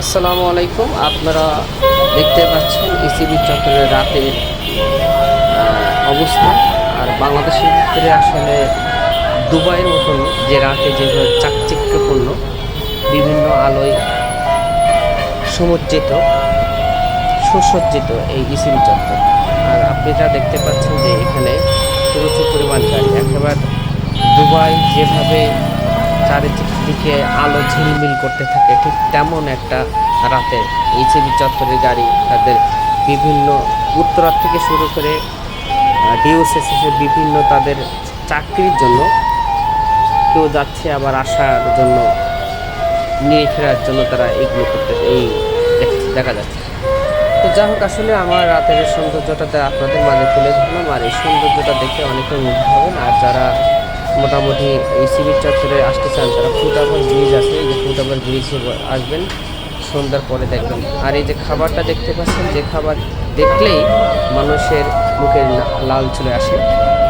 আসসালামু আলাইকুম। আপনারা দেখতে পাচ্ছেন ইসিবি চত্বরের রাতের অবস্থা। আর বাংলাদেশের ভিতরে আসলে দুবাইয়ের মতন যে রাতে যেভাবে চাকচিক্যপূর্ণ বিভিন্ন আলোয় সমুজ্জিত, সুসজ্জিত এই ইসিবি চত্বর। আর আপনি যা দেখতে পাচ্ছেন যে এখানে প্রচুর পরিমাণ গাড়ি। একেবারে দুবাই যেভাবে চারিদিকে আলো ঝিলমিল করতে থাকে। ঠিক তেমন একটা রাতে ইসিবি চত্বরের গাড়ি তাদের বিভিন্ন উত্তরার থেকে শুরু করে ডিওসিসের বিভিন্ন তাদের চাকরির জন্য কেউ যাচ্ছে আবার আসার জন্য, নিয়ে ফেরার জন্য তারা এইগুলো করতে, এই দেখা যাচ্ছে। তো যাই হোক, আসলে আমার রাতের সৌন্দর্যটাতে আপনাদের মাঝে তুলে ধরলাম, আর এই সৌন্দর্যটা দেখে অনেকে মুগ্ধ হবেন আর যারা মোটামুটি এই সিবির চত্বরে আসতে চান তারা ফুটাবার ব্রিজ আছে যে ফুটাবার ব্রিজে আসবেন, সন্ধ্যার পরে দেখবেন। আর এই যে খাবারটা দেখতে পাচ্ছেন, যে খাবার দেখলেই মানুষের মুখে লাল চলে আসে।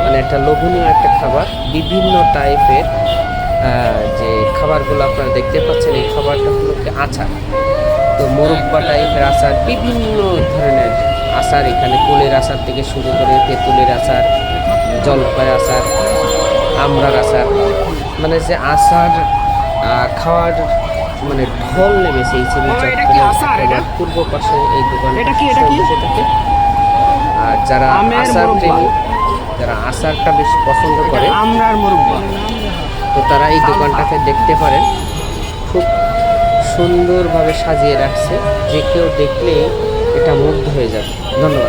মানে একটা লোভনীয় একটা খাবার, বিভিন্ন টাইপের যে খাবারগুলো আপনারা দেখতে পাচ্ছেন, এই খাবারটা হলো আচার। তো মোরব্বা টাইপের আচার, বিভিন্ন ধরনের আচার এখানে, কুলের আচার থেকে শুরু করে তেঁতুলের আচার, জলপাই আচার আমড়ার আচার। মানে যে আচার খাওয়ার মানে ঢল নেমেছে এই এটা? পূর্ব পাশে এই দোকান এটা কি, এটা কি? থাকে আর যারা আচার। প্রেমী যারা আচারটা বেশি পছন্দ করে আমরার মুরব্বা। তো তারা এই দোকানটাকে দেখতে পারেন। খুব সুন্দরভাবে সাজিয়ে রাখছে। যে কেউ দেখলে এটা মুগ্ধ হয়ে যাবে। ধন্যবাদ।